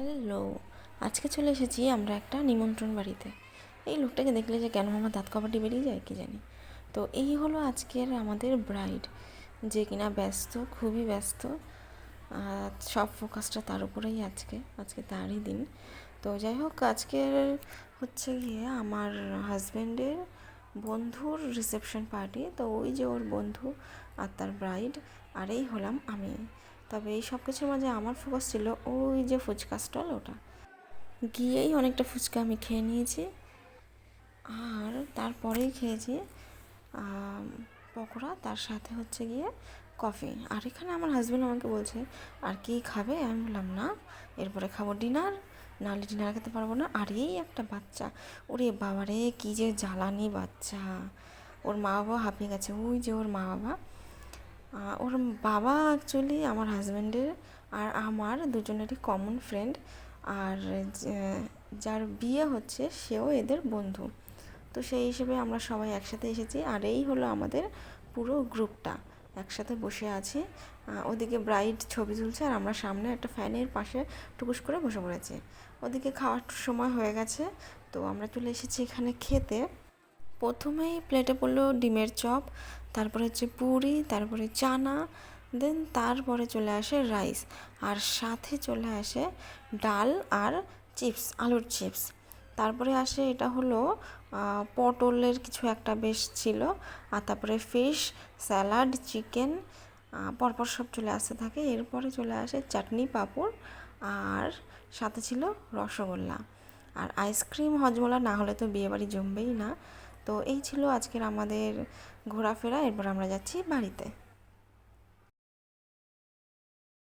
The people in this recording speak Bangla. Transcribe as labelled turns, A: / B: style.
A: হ্যালো, আজকে চলে এসেছি আমরা একটা নিমন্ত্রণ বাড়িতে। এই লোকটাকে দেখলে যে কেন আমার দাঁত কপাটি বেরিয়ে যায় কি জানি। তো এই হলো আজকের আমাদের ব্রাইড যে কিনা ব্যস্ত, খুবই ব্যস্ত সব ফোকাসটা তার উপরেই আজকে আজকে তারই দিন। তো যাই হোক, আজকের হচ্ছে গিয়ে আমার হাজব্যান্ডের বন্ধুর রিসেপশন পার্টি তো ওই যে ওর বন্ধু আর তার ব্রাইড আর এই হলাম আমি। তবে এই সব কিছুর মাঝে আমার ফোকাস ছিল ওই যে ফুচকা স্টল ওটা। গিয়েই অনেকটা ফুচকা আমি খেয়ে নিয়েছি। আর তারপরেই খেয়েছি পকোড়া, তার সাথে হচ্ছে গিয়ে কফি আর এখানে আমার হাজব্যান্ড আমাকে বলছে, আর কি খাবে? আমি বললাম, না, এরপরে খাব ডিনার নাহলে ডিনার খেতে পারব না। আর এই একটা বাচ্চা, ওরে বাবারে, কি যে জ্বালানি বাচ্চা। ওর মা বাবা হাঁপিয়ে গেছে, ওই যে ওর মা বাবা ওর বাবা অ্যাকচুয়ালি আমার হাজব্যান্ডের আর আমার দুজনেরই কমন ফ্রেন্ড আর যার বিয়ে হচ্ছে সেও এদের বন্ধু। তো সেই হিসেবে আমরা সবাই একসাথে এসেছি আর এই হলো আমাদের পুরো গ্রুপটা একসাথে বসে আছি। ওদিকে ব্রাইড ছবি তুলছে আর আমরা সামনে একটা ফ্যানের পাশে টুকুস করে বসে পড়েছি। ওদিকে খাওয়ার সময় হয়ে গেছে, তো আমরা চলে এসেছি এখানে খেতে। প্রথমেই প্লেটে পড়ল ডিমের চপ। তারপরে হচ্ছে পুরি, তারপরে চানা দেন তারপরে চলে আসে রাইস আর সাথে চলে আসে ডাল আর চিপস আলুর চিপস তারপরে আসে এটা হলো পটলের কিছু একটা বেশ ছিল আর তারপরে ফিশ স্যালাড চিকেন পরপর সব চলে আসতে থাকে। এরপরে চলে আসে চাটনি পাঁপড় আর সাথে ছিল রসগোল্লা। আর আইসক্রিম হজমোলা না হলে তো বিয়েবাড়ি জমবেই না। তো এই ছিল আজকের আমাদের ঘোরাফেরা এরপর আমরা যাচ্ছি বাড়িতে।